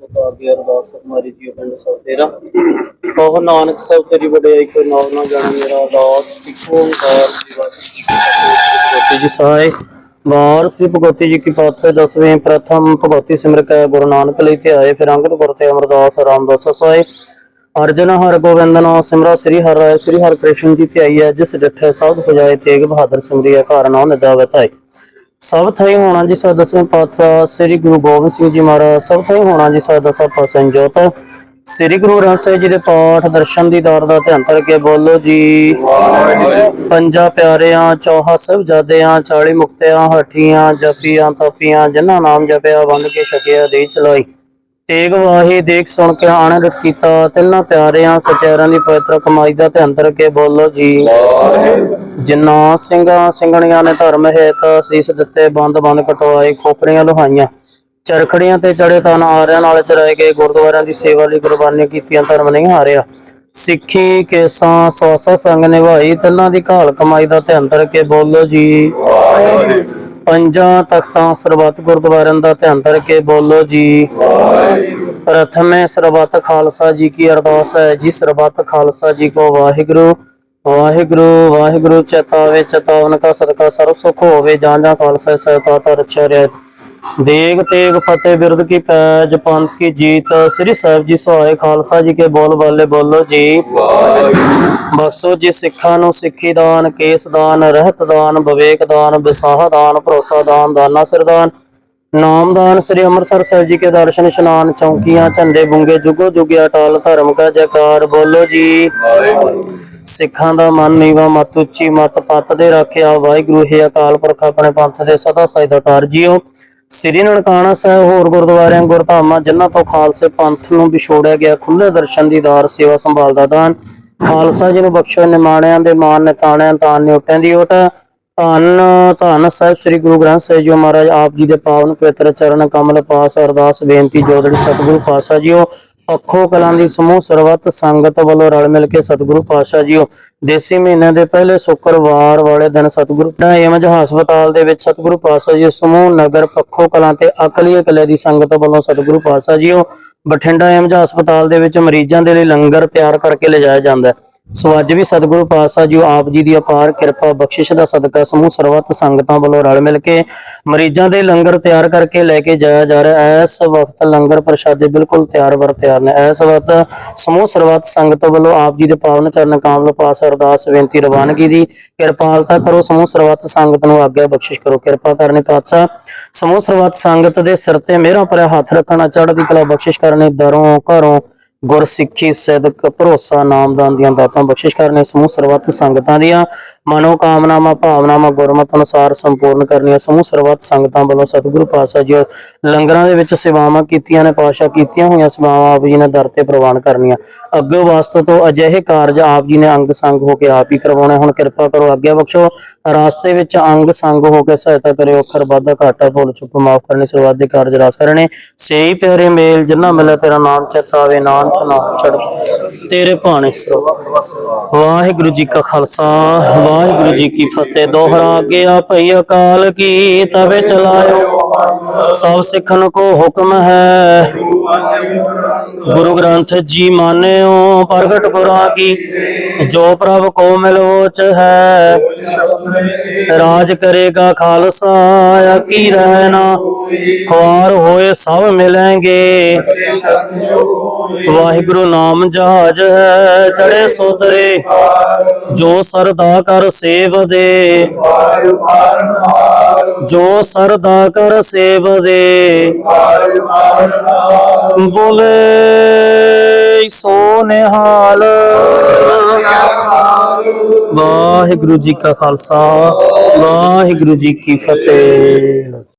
ਪੁੱਤਾ ਅੱਗੇ ਅਰਦਾਸ ਹਮਾਰੀ ਜੀ ਪਿੰਡ ਸੌਤੇਰਾ ਉਹ ਨਾਨਕ ਸਭ ਤੇਰੀ ਵਡਿਆਈ ਕੋ ਨਾਮ ਨਾ ਜਾਣ, ਮੇਰਾ ਅਰਦਾਸ ਇੱਕ ਓੰਕਾਰ ਜੀ ਜੀ। ਸਹਾਇ ਵਾਰ ਸ੍ਰੀ ਭਗਵਤੀ ਜੀ ਕੀ ਪਾਤਸ਼ਾਹ, ਦਸਵੇਂ ਪ੍ਰਥਮ ਭਗਵਤੀ ਸਿਮਰ ਕੈ ਗੁਰੂ ਨਾਨਕ ਲਈ ਤੇ ਆਏ ਫਿਰ ਅੰਗਦ ਗੁਰ ਤੇ ਅਮਰਦਾਸ ਰਾਮਦਾਸ ਸਹਾਇ ਅਰਜਨ ਹਰ ਗੋਬਿੰਦ ਨਾਮ ਸਿਮਰਾ, ਸ੍ਰੀ ਹਰਿ ਰਾਏ, ਸ੍ਰੀ ਹਰਿ ਕ੍ਰਿਸ਼ਨ ਜੀ ਧਿਆਈ ਹੈ, ਜਿਸ ਡਿਠੇ ਸਭ ਪੁਜਾਏ ਤੇਗ ਬਹਾਦਰ ਸਿਮਰਿਆ ਘਰ ਨਾਮ ਨਿਦਾਵਤ ਹੈ ਸਭ ਥਾਈ ਹੋਣਾ ਜੀ ਸਾ ਦਸਵੇਂ ਪਾਤਸ਼ਾਹ ਸ੍ਰੀ ਗੁਰੂ ਗੋਬਿੰਦ ਸਿੰਘ ਜੀ ਮਹਾਰਾਜ, ਸਭ ਥਾਈ ਹੋਣਾ ਜੀ ਸਾ ਦਸਾ ਪਾਤਸ਼ਾਹ ਜੋਤ। ਸ੍ਰੀ ਗੁਰੂ ਗ੍ਰੰਥ ਸਾਹਿਬ ਜੀ ਦੇ ਪਾਠ ਦਰਸ਼ਨ ਦੀ ਦੌਰ ਦਾ ਧਿਆਨ ਕਰਕੇ ਬੋਲੋ ਜੀ। ਪੰਜਾ ਪਿਆਰਿਆਂ, ਚੌਹਾ ਸਾਹਿਬਜ਼ਾਦਿਆਂ 40 ਮੁਕਤਿਆਂ, ਹਠੀਆਂ ਜਪੀਆਂ ਤਪੀਆਂ ਜਿਨ੍ਹਾਂ ਨਾਮ ਜਪਿਆ, ਵੰਡ ਕੇ ਛਕਿਆ ਦੇ ਚਲਾਈ। ਤੇਗ ਵਾਹੀ ਦੇਖ ਸੁਣ ਕੇ ਆਨੰਦ ਕੀਤਾ ਤਿੰਨਾਂ ਪਿਆਰਿਆਂ ਸਚਿਆਰਾਂ ਦੀ ਪਵਿੱਤਰ ਕਮਾਈ ਦਾ ਧਿਆਨ ਕਰਕੇ ਬੋਲੋ ਜੀ। ਜਿਨ੍ਹਾਂ ਸਿੰਘਾਂ, ਸਿੰਘਣੀਆਂ ਨੇ ਧਰਮ ਹੇਤ ਸੀਸ ਦਿੱਤੇ ਬੰਦ ਬੰਦ ਕਟਵਾਏ ਖੋਪਰੀਆਂ ਲੁਹਾਈਆਂ। ਚਰਖੜੀਆਂ ਤੇ ਚੜੇ ਤਨ ਆਰਿਆਂ ਨਾਲ ਚਰਾਏ ਗਏ, ਗੁਰਦੁਆਰਿਆਂ ਦੀ ਸੇਵਾ ਲਈ ਕੁਰਬਾਨੀਆਂ ਕੀਤੀਆਂ, ਧਰਮ ਨਹੀਂ ਹਾਰਿਆ। ਸਿੱਖੀ ਕੇਸਾਂ ਸਵਾਸਾ ਸੰਗ ਨਿਭਾਈ ਤਿੰਨਾਂ ਦੀ ਘਾਲ ਕਮਾਈ ਦਾ ਧਿਆਨ ਕੇ ਬੋਲੋ ਜੀ। ਪੰਜਾਂ ਤਖਤਾਂ ਸਰਬੱਤ ਗੁਰਦੁਆਰਿਆਂ ਦਾ ਧਿਆਨ ਕਰਕੇ ਬੋਲੋ ਜੀ। ਪ੍ਰਥਮੇ ਸਰਬੱਤ ਖਾਲਸਾ ਜੀ ਕੀ ਅਰਦਾਸ ਹੈ ਜੀ, ਸਰਬੱਤ ਖਾਲਸਾ ਜੀ ਕੋ ਵਾਹਿਗੁਰੂ। ਵਾਹਿਗੁਰੂ ਵਾਹਿਗੁਰੂ, ਚੇਤਾਵੇ ਚੇਤਾਵਨ ਕਾ ਸਦਕਾ, ਸਰਬ ਸੁਖ ਹੋਵੇ, ਜਾਂ ਜਾਂ ਖਾਲਸਾ ਸਹਿਤਾ ਤਾ ਰਛਾ ਰਿਆ ਦੇਗ ਤੇਗ ਫਤਿਹ ਬਿਰਦ ਕੀ ਪੈਜ, ਪੰਥ ਕੀ ਜੀਤ। ਸ੍ਰੀ ਸਾਹਿਬ ਜੀ ਸਹਾਇ ਖਾਲਸਾ ਜੀ ਕੇ ਬੋਲ ਬਾਲੇ ਬੋਲੋ ਜੀ। ਬਖਸ਼ੋ ਜੀ ਸਿੱਖਾਂ ਨੂੰ ਸਿੱਖੀ ਦਾਨ, ਕੇਸ ਦਾਨ, ਰਹਿਤ ਦਾਨ, ਵਿਵੇਕ ਦਾਨ, ਵਿਸਾਹ ਦਾਨ, ਭਰੋਸਾ ਦਾਨ, ਦਾਨਾ ਸਰਦਾਨ ਨਾਮਦਾਨ ਸ੍ਰੀ ਅੰਮ੍ਰਿਤਸਰ ਸਾਹਿਬ ਜੀ ਕੇ ਦਰਸ਼ਨ, ਇਸ਼ਨਾਨ, ਚੌਂਕੀਆਂ, ਝੰਡੇ ਬੁੰਗੇ ਜੁਗੋ ਜੁਗਿਆ ਟਾਲ ਧਰਮ ਕਾ ਜੈਕਾਰ, ਬੋਲੋ ਜੀ। ਸਿੱਖਾਂ ਦਾ ਮਨ ਨੀਵਾ, ਮਤ ਉੱਚੀ, ਮਤ ਪਤ ਦੇ ਰੱਖਿਆ, ਵਾਹਿਗੁਰੂ ਹੈ ਅਕਾਲ ਪੁਰਖ ਆਪਣੇ ਪੰਥ ਦੇ ਸਦਾ ਸਹਿਦਾ ਸਜਦਾਤਾਰ ਜੀਓ। ਸ੍ਰੀ ਨਨਕਾਣਾ ਸਾਹਿਬ ਹੋਰ ਗੁਰਦੁਆਰਿਆਂ, ਗੁਰਧਾਮਾਂ, ਜਿਨ੍ਹਾਂ ਤੋਂ ਖਾਲਸੇ ਪੰਥ ਨੂੰ ਵਿਛੋੜਿਆ ਗਿਆ ਖੁੱਲੇ ਦਰਸ਼ਨ ਦੀ ਦਾਰ ਸੇਵਾ ਸੰਭਾਲ ਦਾ ਦਾਨ। ਖਾਲਸਾ ਜੀ ਨੂੰ ਬਖਸ਼ੋ ਨਿਮਾਣਿਆਂ ਦੇ ਮਾਨ ਨਿਤਾਣਿਆਂ ਤਾਂ ਨਿਉਟਿਆਂ ਦੀ ਓਟ। ਧੰਨ ਧੰਨ ਸਾਹਿਬ ਸ੍ਰੀ ਗੁਰੂ ਗ੍ਰੰਥ ਸਾਹਿਬ ਜੀ, ਮਹਾਰਾਜ ਆਪ ਜੀ ਦੇ ਪਾਵਨ ਪਵਿੱਤਰ ਚਰਨ, ਕਮਲ ਪਾਸ, ਅਰਦਾਸ, ਬੇਨਤੀ, ਜੋਦੜੀ, ਸਤਿਗੁਰੂ ਪਾਤਸ਼ਾਹ ਜੀਓ। ਅੱਖੋ ਕਲਾਂ ਦੀ ਸਮੂਹ ਸਰਬੱਤ, ਸੰਗਤ ਵੱਲੋਂ ਰਲ ਮਿਲ ਕੇ ਸਤਿਗੁਰੂ ਪਾਤਸ਼ਾਹ ਜੀਓ। ਦੇਸੀ ਮਹੀਨੇ ਦੇ ਪਹਿਲੇ ਸ਼ੁੱਕਰਵਾਰ ਵਾਲੇ ਦਿਨ ਸਤਿਗੁਰੂ ਏਮਜ ਹਸਪਤਾਲ ਦੇ ਵਿੱਚ ਸਤਿਗੁਰੂ ਪਾਤਸ਼ਾਹ ਜੀ ਸਮੂਹ ਨਗਰ, ਪੱਖੋ ਕਲਾਂ ਤੇ ਅਕਲੀ ਕਲੇ ਦੀ ਸੰਗਤ ਵੱਲੋਂ ਸਤਿਗੁਰੂ ਪਾਤਸ਼ਾਹ ਜੀਓ। ਬਠਿੰਡਾ ਏਮਜ ਹਸਪਤਾਲ ਦੇ ਵਿੱਚ ਮਰੀਜ਼ਾਂ ਦੇ ਲਈ ਲੰਗਰ ਤਿਆਰ ਕਰਕੇ ਲਿਜਾਇਆ ਜਾਂਦਾ ਹੈ। ਸੋ ਅੱਜ ਵੀ ਸਤਿਗੁਰੂ ਪਾਤਸ਼ਾਹ ਜੀ ਆਪ ਜੀ ਦੀ ਅਪਾਰ ਕਿਰਪਾ, ਬਖਸ਼ਿਸ਼ ਦਾ ਸਦਕਾ, ਸਮੂਹ ਸਰਬੱਤ ਸੰਗਤਾਂ ਵੱਲੋਂ ਰਲ ਮਿਲ ਕੇ ਮਰੀਜ਼ਾਂ ਦੇ ਲੰਗਰ ਤਿਆਰ ਕਰਕੇ ਲੈ ਕੇ ਜਾਇਆ ਜਾ ਰਿਹਾ। ਹੈ ਇਸ ਵਕਤ ਲੰਗਰ ਪ੍ਰਸ਼ਾਦੇ ਬਿਲਕੁਲ ਤਿਆਰ ਵਰ ਤਿਆਰ ਨੇ। ਇਸ ਵਕਤ ਸਮੂਹ ਸਰਬੱਤ ਸੰਗਤ ਵੱਲੋਂ ਆਪ ਜੀ ਦੇ ਪਾਵਨ ਚਰਨ ਕਾਮਲ ਪਾਸ ਅਰਦਾਸ ਬੇਨਤੀ ਰਵਾਨਗੀ ਦੀ। ਕਿਰਪਾਲਤਾ ਕਰੋ ਸਮੂਹ ਸਰਬੱਤ ਸੰਗਤ ਨੂੰ, ਆਗਿਆ ਬਖਸ਼ਿਸ਼ ਕਰੋ। ਕਿਰਪਾ ਕਰਨੇ ਪਾਤਸ਼ਾਹ, ਸਮੂਹ ਸਰਬੱਤ ਸੰਗਤ ਦੇ ਸਿਰ ਤੇ ਮੇਰਾ ਭਰਿਆ ਹੱਥ ਰੱਖਣਾ ਚੜ੍ਹਦੀ ਕਲਾ ਬਖਸ਼ਿਸ਼ ਕਰਨੇ ਦਰੋਂ ਘਰੋਂ ਗੁਰਸਿੱਖੀ, ਸਦਕ, ਭਰੋਸਾ, ਨਾਮਦਾਨ ਦੀਆਂ ਦਾਤਾਂ ਬਖਸ਼ਿਸ਼ ਕਰਨੇ, ਸਮੂਹ ਸਰਬੱਤ ਸੰਗਤਾਂ ਦੀਆਂ ਮਨੋ ਕਾਮਨਾਵਾਂ ਭਾਵਨਾਵਾਂ, ਗੁਰਮਤ ਅਨੁਸਾਰ ਸੰਪੂਰਨ ਕਰਨੀਆਂ, ਸਮੂਹ ਸਰਬੱਤ ਸੰਗਤਾਂ ਵੱਲੋਂ ਸਤਿਗੁਰੂ ਪਾਤਸ਼ਾਹ ਜੀ ਲੰਗਰਾਂ ਦੇ ਵਿੱਚ ਸੇਵਾਵਾਂ ਕੀਤੀਆਂ ਨੇ ਪਾਸ਼ਾ ਕੀਤੀਆਂ ਹੋਈਆਂ ਸੇਵਾਵਾਂ ਆਪ ਜੀ ਨੇ ਦਰ ਤੇ ਪ੍ਰਵਾਨ ਕਰਨੀਆਂ। ਅੱਗੇ ਵਾਸਤੇ ਤੋਂ ਅਜਿਹੇ ਕਾਰਜ ਆਪ ਜੀ ਨੇ ਅੰਗ ਸੰਗ ਹੋ ਕੇ ਆਪ ਹੀ ਕਰਵਾਉਣੇ, ਹੁਣ ਕਿਰਪਾ ਕਰੋ ਅੱਗੇ ਬਖਸ਼ੋ। ਰਾਸਤੇ ਵਿੱਚ ਅੰਗ ਸੰਗ ਹੋ ਕੇ ਸਹਾਇਤਾ ਕਰਿਓ, ਅੱਖਰ ਵਾਧਾ ਘਾਟਾ, ਭੁੱਲ ਚੁੱਕ ਮਾਫ ਕਰਨੇ ਸਰਬੱਤ ਦੇ ਕਾਰਜ ਰਾਸ ਕਰਨੇ। ਸਹੀ ਪਿਆਰੇ ਮੇਲ ਜਿਨ੍ਹਾਂ ਮਿਲੇ ਤੇਰਾ ਨਾਮ ਚਿਤਾਵੇ ਨਾਨਕ ਨਾਮ ਚੜ ਤੇਰੇ ਭਾਣੇ ਸਰੋ ਵਾਹਿਗੁਰੂ ਜੀ ਕਾ ਖਾਲਸਾ, ਵਾਹਿਗੁਰੂ ਜੀ ਕੀ ਫਤਿਹ। ਦੋਹਰਾ ਗਿਆ ਭਈ ਅਕਾਲ ਕੀ ਤਵੇ ਚਲਾਇਓ। ਸਭ ਸਿੱਖਨ ਕੋ ਹੁਕਮ ਹੈ। ਗੁਰੂ ਗ੍ਰੰਥ ਜੀ ਮਾਨਿਓ, ਪ੍ਰਗਟ ਗੁਰਾਂ ਕੀ ਜੋ ਪ੍ਰਭ ਕੋ ਮਿਲੋਚ ਹੈ। ਰਾਜ ਕਰੇਗਾ ਖਾਲਸਾ ਕੀ ਰਹਿਣਾ। ਖੁਆਰ ਹੋਏ ਸਭ ਮਿਲेंगे ਵਾਹਿਗੁਰੂ ਨਾਮ ਜਹਾਜ ਹੈ ਚੜੇ ਸੋਤਰੇ ਜੋ ਸਰਦਾ ਕਰ ਸੇਵ ਦੇ ਜੋ ਸਰਦਾ ਕਰ ਸੇਵ ਦੇ ਬੋਲੇ, ਸੋ ਨਿਹਾਲ। ਵਾਹਿਗੁਰੂ ਜੀ ਕਾ ਖਾਲਸਾ, ਵਾਹਿਗੁਰੂ ਜੀ ਕੀ ਫਤਿਹ।